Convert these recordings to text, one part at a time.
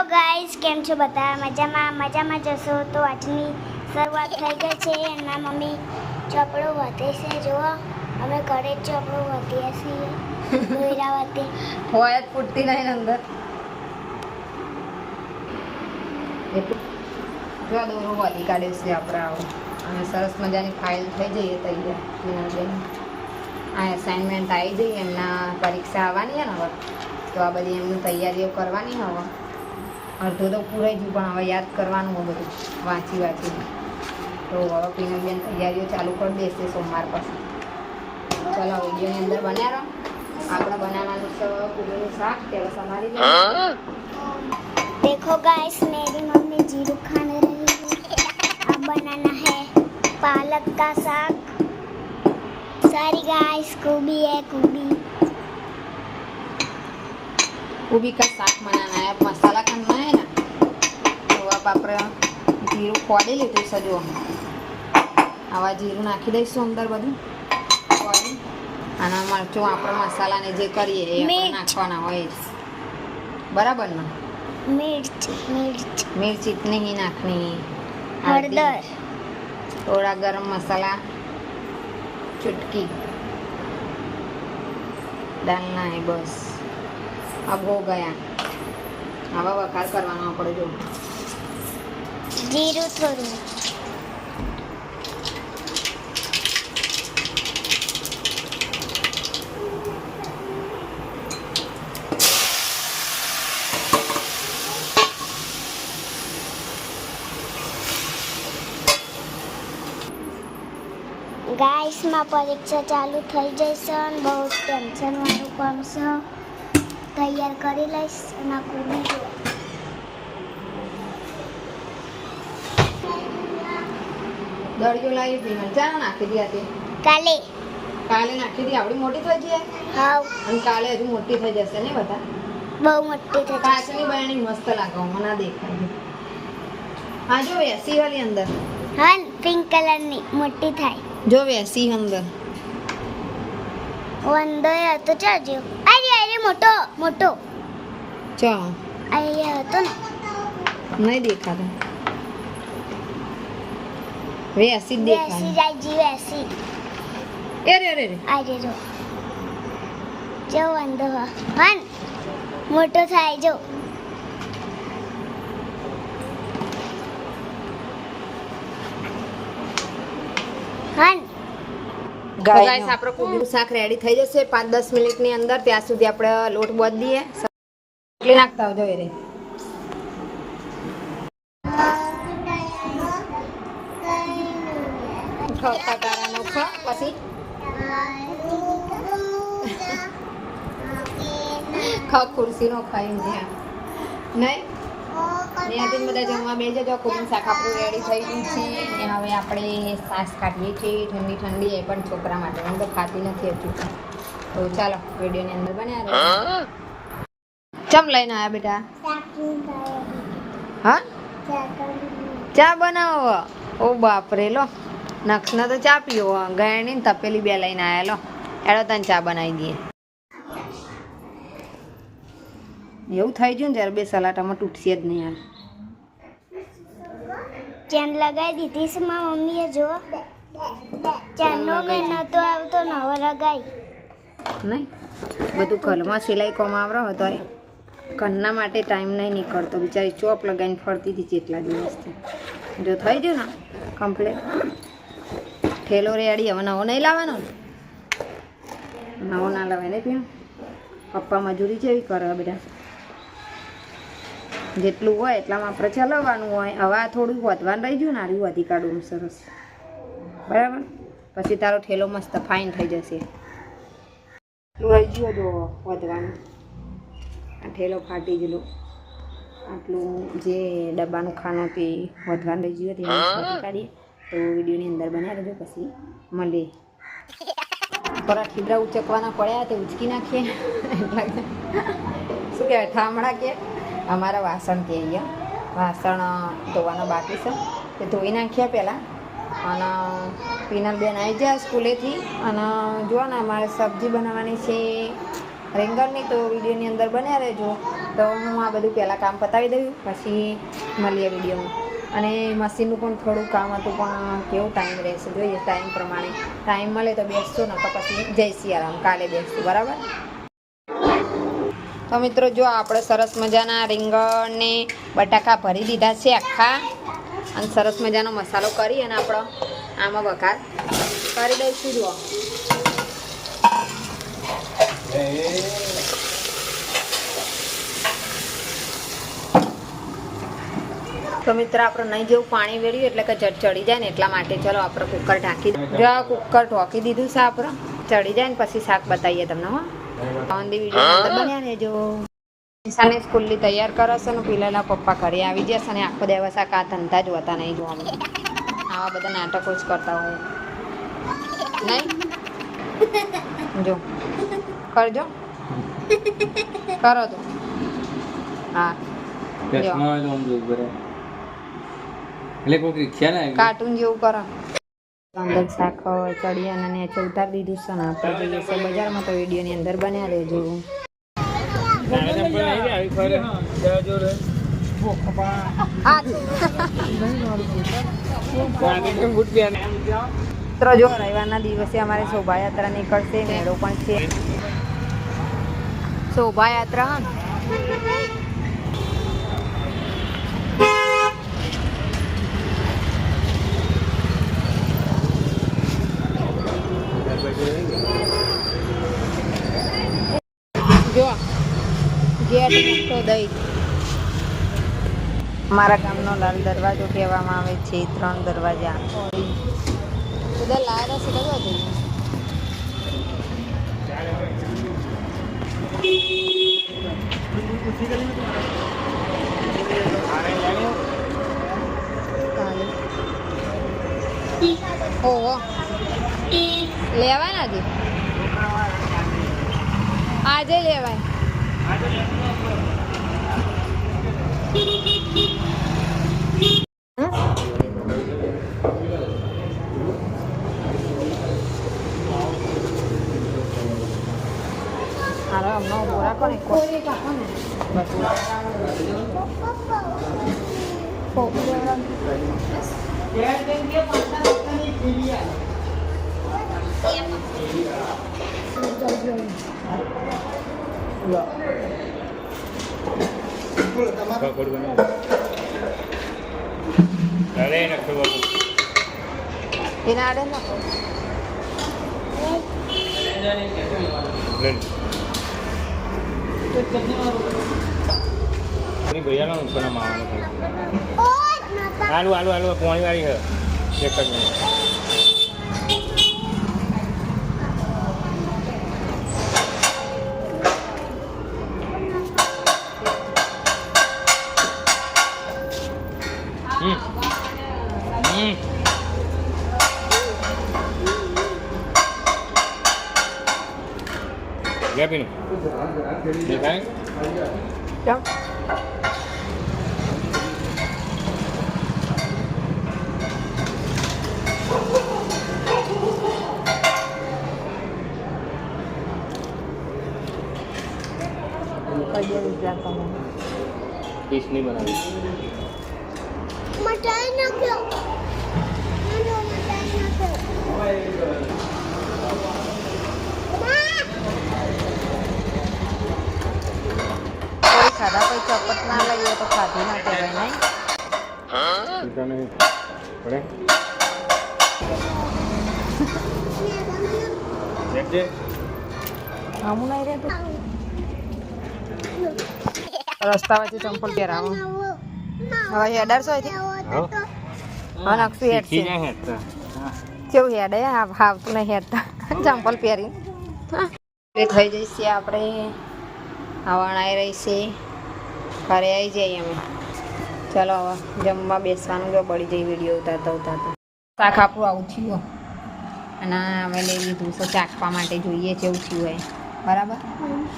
Hello guys કેમ છો બધા? મજામાં મજામાં જશો તો આજની શરૂઆત થઈ ગઈ છે. એના મમ્મી ચોપડો વધે છે, જુઓ. અમે ઘરે જ ચોપડો વધીએ છીએ. દોયરા વધે. હોય જ ફૂટતી નહીં અંદર. જો દોરો વાલી કાઢ્યો છે આપણે આવો. અને સરસ મજાની ફાઇલ થઈ જઈએ તૈયાર. આ એસાઇનમેન્ટ આવી જઈએ એમના પરીક્ષા આવવાની છે ને હવે? તો આ બધી એમની તૈયારીઓ કરવાની હવે. અડધું તો પૂરાઈ ગયું પણ હવે યાદ કરવાનું હોય બધું વાંચી વાંચી તો હવે પીનલબેન તૈયારીઓ ચાલુ કરી દેશે સોમવાર પછી ચલો વિડીયોની અંદર બન્યા રહો આપણે બનાવવાનું છે પૂરીનું શાક ત્યારે સમારી લઈએ देखो गाइस मेरी मम्मी जीरू खाने रही है अब बनाना है पालक का साग सारी गाइस गोभी है गोभी गोभी का साग बनाना है अब मसाला करना है ना તો अब આપણે જીરું ખોડી લીધું છે જો આવા જીરું નાખી દઈશું અંદર બધું ખોડી અને મરચું આપણે મસાલાને જે કરીએ એ આપણે મિર્ચ. નાખવાના હોય જ. બરાબર ને मिर्च मिर्च मिर्च इतनी ही नाखनी हळदर थोड़ा गरम मसाला चुटकी डालना है बस અભો ગયા. આવા વખાર કરવાનો આપણે જો. જીરું થોડું. ગાઈસમાં પરીક્ષા ચાલુ થઈ જશે બહુ ટેન્શન વાળું કામ તૈયાર કરી લઈશ અને આ જો દળિયો લાવી હતી ચાલો નાખી દી હતી કાલે. કાલે નાખી દી આવડી મોટી થઈ જાય હા? અને કાલે હજુ મોટી થઈ જશે ને બધા? બહુ મોટી થઈ જશે. કાચની બરણી મસ્ત લાગે મને ના દેખાય. હા જો વેસી વાળી અંદર. હા પિંક કલરની મોટી થાય. જો વેસી અંદર. વંદો તો અરે અરે મોટો મોટો. ચા. અહીંયા હતો ને. નહીં દેખાતો. વેસી જ વેસી જાય જી વેસી એ રે રે આજે જો જો. વંદો હન મોટો થાય જો. હન ગાઈસ આપણો કોબીનું શાક રેડી થઈ જશે. પાંચ દસ મિનિટની અંદર ત્યાં સુધી આપણે લોટ બાંધી દઈએ. રોટલી નાખતા આવજો એ પછી? ખ ખુરશીનો ખાઈ નહીં? ત્યાંથી બધા જમવા બે જજો કોબીનું શાક આપણું રેડી થઈ ગયું છે. અને હવે આપણે સાસ કાઢીએ છીએ. ઠંડી ઠંડી એ પણ છોકરા માટે હું તો ખાતી નથી હજુ તો. ચાલો, વિડીયોની અંદર બન્યા રહો. ચમ લઈને આવ્યા બેટા? હા? ચા બનાવો? ઓ બાપરે, લો. નક્ષના તો ચા પીવો. ગયણી ને તપેલી બે લઈને આવ્યા લો. એડો તને ચા બનાવી દઈએ. એવું થઈ ગયું ને જ્યારે બે સલાટામાં તૂટશે જ નહીં યાર ચેન લગાવી દીધી છે મારા મમ્મીએ જો ચેનનો મેં તો આવતો નવો લગાવી નહીં? બધું ઘરમાં સિલાઈ કોમ આવરો હતો ઘરના માટે ટાઈમ નહીં નીકળતો. બિચારી ચોપ લગાવીને ફરતી હતી જેટલા દિવસથી. જો થઈ ગયું ને કમ્પ્લેટ? ઠેલો રેડી હવે નવો નહીં લાવવાનો? નવો ના લાવે ને પીણ? પપ્પા મજૂરી જેવી કરે બધા. જેટલું હોય એટલામાં આપણે ચલાવવાનું હોય. હવે આ થોડું વધવાનું રહી ગયું ને આર્યું વધી કાઢવું સરસ. બરાબર? પછી તારો ઠેલો મસ્ત ફાઇન થઈ જશે. એટલું રહી ગયું જો વધવાનું. આ ઠેલો ફાટી ગયેલો. આટલું જે ડબ્બાનું ખાનું તે વધવાનું રહી ગયું. તે કાઢીએ. તો વિડીયોની અંદર બન્યા રહેજો પછી મળીએ. થોડા ખીબડા ઉચકવાના પડ્યા તે ઉચકી નાખીએ. શું કહેવાય ઠામડા કે? અમારા વાસણ કે અહીંયા. વાસણ ધોવાના બાકી છે. તે ધોઈ નાખ્યા પહેલાં. અને પીનલબેન આવી જાય સ્કૂલેથી. અને જુઓ ને, અમારે સબ્જી બનાવવાની છે. રીંગણની તો વિડીયોની અંદર બન્યા રહેજો. તો હું આ બધું પહેલાં કામ પતાવી દઉં. પછી મળીએ વિડીયોમાં. અને મશીનનું પણ થોડું કામ હતું, પણ કેવો ટાઈમ રહેશે? જોઈએ ટાઈમ પ્રમાણે. ટાઈમ મળે તો બેસશું ને તો પછી જય સિયારામ કાલે બેસશું. બરાબર? તો મિત્રો જો આપણે સરસ મજાના રીંગણને બટાકા ભરી દીધા છે આખા. અને સરસ મજાનો મસાલો કરી અને આપણો આમાં વઘાર કરી દઈશું, જુઓ. તો મિત્રો આપણે નહીં જેવું પાણી વેળ્યું એટલે કે જટ ચડી જાય ને એટલા માટે ચલો આપણે કુકર ઢાંકી. જો કુકર ઢોકી દીધું છે આપણે, ચડી જાય ને પછી શાક બતાવીએ તમને, હો. ઓનલી વીડિયો બન્યા રહેજો. નિશાને સ્કૂલની તૈયાર કરે છે ને પેલાના પપ્પા ઘરે આવી જશે ને આખો દિવસ આ કા ધંધા જ હોતા નહીં જોવા મળે. આવા બધા નાટકો જ કરતા હોય. નહીં? જો. કરજો. કરો તો. હા. એટલે કોઈ રિક્ષા ને. કાર્ટૂન જેવું કરો. અંદર શાક ચડિયાને નીચે ઉતારી દીધું છે ને, આપણે જઈએ છીએ બજારમાં તો વિડીયોની અંદર બન્યા રહેજો? મિત્રો રવિવારના દિવસે અમારે શોભાયાત્રા નીકળશે, મેળો પણ છે શોભાયાત્રા જો ગેટ મોટો દઈ મારા ગામનો લાલ દરવાજો કહેવામાં આવે છે ત્રણ દરવાજા. બધા લાયરા છે કયો જઈએ લેવાય નથી આજે લેવાય. હાલો હમણાં ઊભો રાખો ને કોઈ કાપો ને ફોફી ભૈયાનો માવાનો ખાલી. આલુ આલુ આલુ પોણી વાળી છે એક જ મિનિટ. કઈ? રૂપિયા તમે? પીસની બનાવી. મટાઈ નાખ્યો. મટાઈ નાખ્યો. કોઈ ખાધા કોઈ ચોપટ ના લઈએ તો ખાધી ના કહેવાય નહીં ચિંતા નહીં પડે દેખજે આમું નહીં રહેતું રસ્તા વચ્ચે ચંપલ પહેરાવો હવે હેડર છો અહીંથી હા હા નાખશું હેડ શીખી છે જાય હેઠતા. હા. કેવું હેડ હે આ આવતું નહીં હેડતા ચંપલ પહેરી એ થઈ જઈશે આપણે. હવાણાઈ રહી છે. ઘરે આવી જઈએ અમે. ચલો હવે જમવા બેસવાનું જો બળી જઈ વીડિયો ઉતારતા ઉતારતા. શાક આપણું આવું થયું અને અમે લઈ લીધું છે ચાખવા માટે જોઈએ કેવું થયું હોય. બરાબર?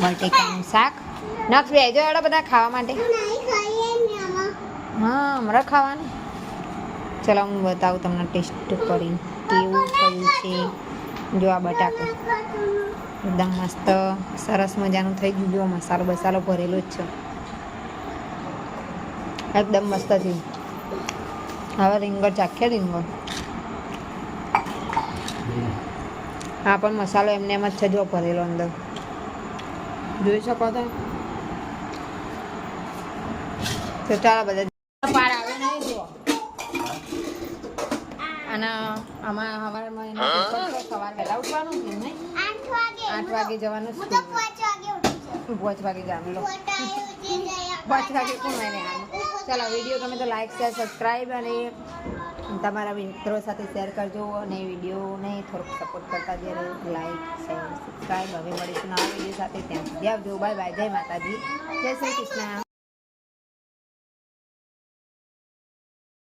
બટેકાનું શાક. નખ બેજો એડા બધા ખાવા માટે. હા, હમણાં ખાવાનું. ચલો હું બતાવું તમને ટેસ્ટ કરીને. કેવું કયું છે. જો આ બટાકો. એકદમ મસ્ત સરસ મજાનું થઈ ગયું. જો મસાલો બસાલો ભરેલો જ છે. એકદમ મસ્ત છે હવે રીંગણ ચાખીએ રીંગણ. હા, પણ મસાલો એમને એમ જ છે જો ભરેલો અંદર. જોઈ શકો તો ચાલો, બધા એનો પેપર છે, સવાર વહેલા ઉઠવાનું આઠ વાગે જવાનું હું તો પાંચ વાગે જવાનું લો. પાંચ વાગે કોણ હોય ને ચાલો વીડિયો ગમે તો લાઈક શેર સબસ્ક્રાઈબ અને તમારા મિત્રો સાથે શેર કરજો અને વિડીયોને થોડોક સપોર્ટ કરતા જ્યારે લાઈક શેર સબસ્ક્રાઈબ હવે મળીશું નવા વીડિયો સાથે. ત્યાં સુધી આવજો. બાય બાય જય માતાજી. જય શ્રી કૃષ્ણ.